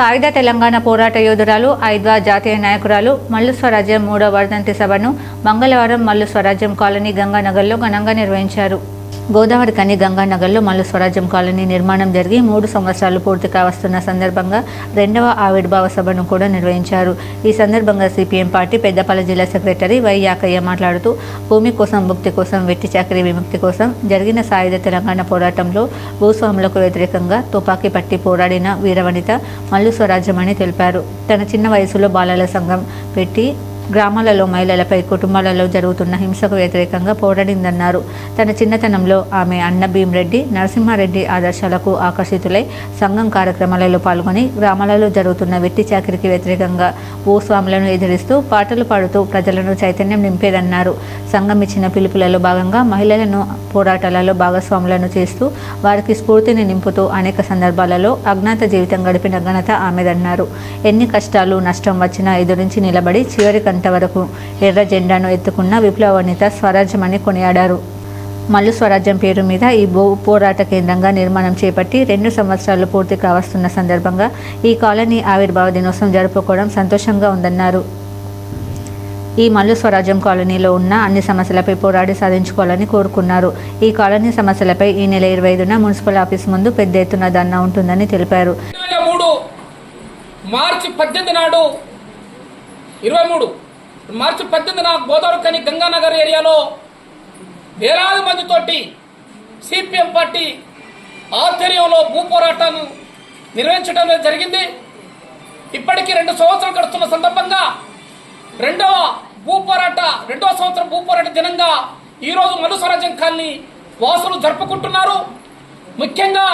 సాయుధ తెలంగాణ పోరాట యోధురాలు ఐద్వా జాతీయ నాయకురాలు మల్లు స్వరాజ్యం మూడో వర్ధంతి సభను మంగళవారం మల్లు స్వరాజ్యం కాలనీ గంగానగర్లో ఘనంగా నిర్వహించారు. గోదావరి కని గంగానగర్లో మల్లు స్వరాజ్యం కాలనీ నిర్మాణం జరిగి మూడు సంవత్సరాలు పూర్తి కావస్తున్న సందర్భంగా రెండవ ఆవిర్భావ సభను కూడా నిర్వహించారు. ఈ సందర్భంగా సిపిఎం పార్టీ పెద్దపల్లి జిల్లా సెక్రటరీ వై యాకయ్య మాట్లాడుతూ భూమి కోసం ముక్తి కోసం వెట్టి చాకరీ విముక్తి కోసం జరిగిన సాయుధ తెలంగాణ పోరాటంలో భూస్వాములకు వ్యతిరేకంగా తుపాకీ పట్టి పోరాడిన వీరవనిత మల్లు స్వరాజ్యం అని తెలిపారు. తన చిన్న వయసులో బాలల సంఘం పెట్టి గ్రామాలలో మహిళలపై కుటుంబాలలో జరుగుతున్న హింసకు వ్యతిరేకంగా పోరాడిందన్నారు. తన చిన్నతనంలో ఆమె అన్న భీమరెడ్డి నరసింహారెడ్డి ఆదర్శాలకు ఆకర్షితులై సంఘం కార్యక్రమాలలో పాల్గొని గ్రామాలలో జరుగుతున్న వెట్టి చాకిరికి వ్యతిరేకంగా భూస్వాములను ఎదిరిస్తూ పాటలు పాడుతూ ప్రజలను చైతన్యం నింపేదన్నారు. సంఘం ఇచ్చిన పిలుపులలో భాగంగా మహిళలను పోరాటాలలో భాగస్వాములను చేస్తూ వారికి స్ఫూర్తిని నింపుతూ అనేక సందర్భాలలో అజ్ఞాత జీవితం గడిపిన ఘనత ఆమెదన్నారు. ఎన్ని కష్టాలు నష్టం వచ్చినా ఎదురించి నిలబడి చివరి గంట వరకు ఎర్ర జెండాను ఎత్తుకున్న విప్లవనేత స్వరాజ్యం అని కొనియాడారు. మల్లు స్వరాజ్యం పేరు మీద ఈ భూ పోరాట కేంద్రంగా నిర్మాణం చేపట్టి రెండు సంవత్సరాలు పూర్తి కావస్తున్న సందర్భంగా ఈ కాలనీ ఆవిర్భావ దినోత్సవం జరుపుకోవడం సంతోషంగా ఉందన్నారు. ఈ మల్లు స్వరాజ్యం కాలనీలో ఉన్న అన్ని సమస్యలపై పోరాడి సాధించుకోవాలని కోరుకున్నారు. ఈ కాలనీ సమస్యలపై ఈ నెల ఇరవై ఐదున మున్సిపల్ ఆఫీస్ ముందు పెద్ద ఎత్తున ధర్నా ఉంటుందని తెలిపారు. మార్చి పద్దెనిమిది నాడు ఇరవై మూడు మార్చి పద్దెనిమిది గోదావరి కని గంగానగర్ ఏరియాలో వేలాది మందితోటి సిపిఎం పార్టీ ఆధ్వర్యంలో భూ పోరాటాన్ని నిర్వహించడం జరిగింది. ఇప్పటికీ రెండు సంవత్సరాలు గడుస్తున్న సందర్భంగా రెండవ భూ పోరాట రెండవ సంవత్సరం భూ పోరాట దినంగా ఈరోజు మధు స్వరాజ్యం కాలనీ వాసులు జరుపుకుంటున్నారు. ముఖ్యంగా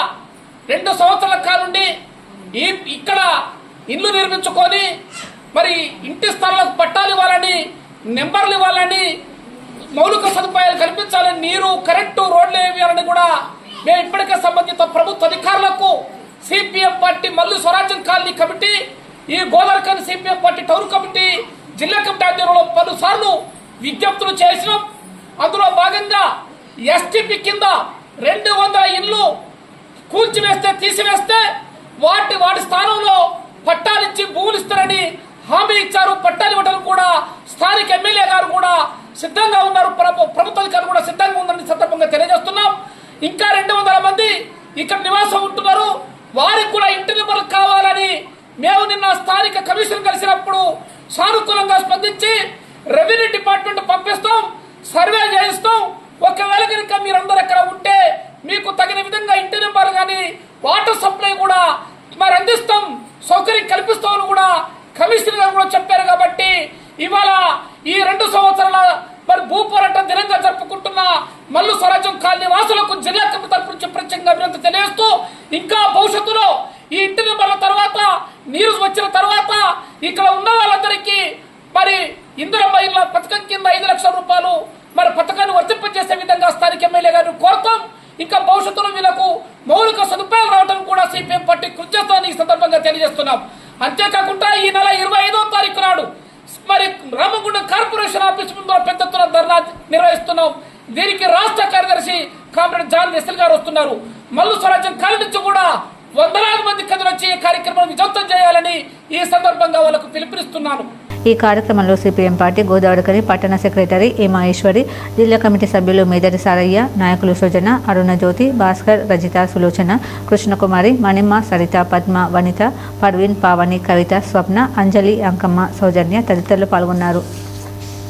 రెండు సంవత్సరాల కాలం నుండి ఈ ఇక్కడ ఇల్లు నిర్మించుకొని మరి ఇంటి స్థలాలకు పట్టాలు ఇవ్వాలని నెంబర్లు ఇవ్వాలని మౌలిక సదుపాయాలు కల్పించాలని నీరు కరెంటు రోడ్లు వేయాలని కూడా మేము ఇప్పటికే సంబంధిత ప్రభుత్వ అధికారులకు CPM party Mallu Swarajyam colony committee ఈ Godavari CPM party town committee జిల్లా కమిటీ ఆధ్వర్యంలో పలుసార్లు విజ్ఞప్తులు చేసినాం. అందులో భాగంగా ఎస్టీపీ కింద రెండు వందల ఇళ్ళు కూల్చివేస్తే తీసివేస్తే వాటి వాటి స్థానంలో పట్టాలిచ్చి భూములు ఇస్తారని హామీ ఇచ్చారు పట్టాలు ఇవ్వడం కూడా స్థానిక ఎమ్మెల్యే గారు కూడా సిద్ధంగా ఉన్నారు. ప్రభు- కూడా సిద్ధంగా ఉందని సందర్భంగా తెలియజేస్తున్నాం. ఇంకా రెండు వందల మంది ఇక్కడ నివాసం ఉంటున్నారు. వారికి కూడా ఇంటి నెంబర్లు కావాలని మేము నిన్న స్థానిక కమిషన్ కలిసినప్పుడు సానుకూలంగా స్పందించి ఈ రెండు సంవత్సరాల మరి భూ పోరాటం దినంగా జరుపుకుంటున్న మల్లు స్వరాజ్యం కాలనీ వాసులకు జిల్లా కమిటీ తరపు నుంచి ప్రత్యేకంగా అభినందన తెలియజేస్తూ ఇంకా భవిష్యత్తులో ఈ ఇంటి నెంబర్ల తర్వాత నీరు వచ్చిన తర్వాత ఇక్కడ ఉన్న వాళ్ళందరికీ మరి ఇందిరమ్మ ఇళ్ళ పథకం కింద ఐదు లక్షల రూపాయలు మరి పథకాన్ని వర్తింపజేసే విధంగా స్థానిక ఎమ్మెల్యే గారిని కోరుతాం. ఇంకా భవిష్యత్తులో వీళ్ళకు మౌలిక సదుపాయాలు రావడం కూడా సిపిఎం పార్టీ కృషి చేస్తామని ఈ సందర్భంగా తెలియజేస్తున్నాం. అంతేకాకుండా ఈ నెల ఇరవై ఐదో తారీఖు నాడు రామగుండం కార్పొరేషన్ ఆఫీస్ ముందు పెద్ద ఎత్తున ధర్నా నిర్వహిస్తున్నాం. దీనికి రాష్ట్ర కార్యదర్శి కామ్రేడ్ జాన్ వెస్ల్ గారు వస్తున్నారు. మల్లు స్వరాజ్యం కాలి నుంచి కూడా వందలాది మంది కదిలొచ్చి ఈ కార్యక్రమం విజయవంతం చేయాలని ఈ సందర్భంగా వాళ్ళకు పిలుపునిస్తున్నాను. ఈ కార్యక్రమంలో సిపిఎం పార్టీ గోదావరికని పట్టణ సెక్రటరీ ఏ జిల్లా కమిటీ సభ్యులు మేదరి సారయ్య నాయకులు సుజన అరుణ జ్యోతి భాస్కర్ రజిత సులోచన కృష్ణకుమారి మణిమ్మ సరిత పద్మ వనిత పర్వీన్ పావని కవిత స్వప్న అంజలి అంకమ్మ సౌజన్య తదితరులు పాల్గొన్నారు.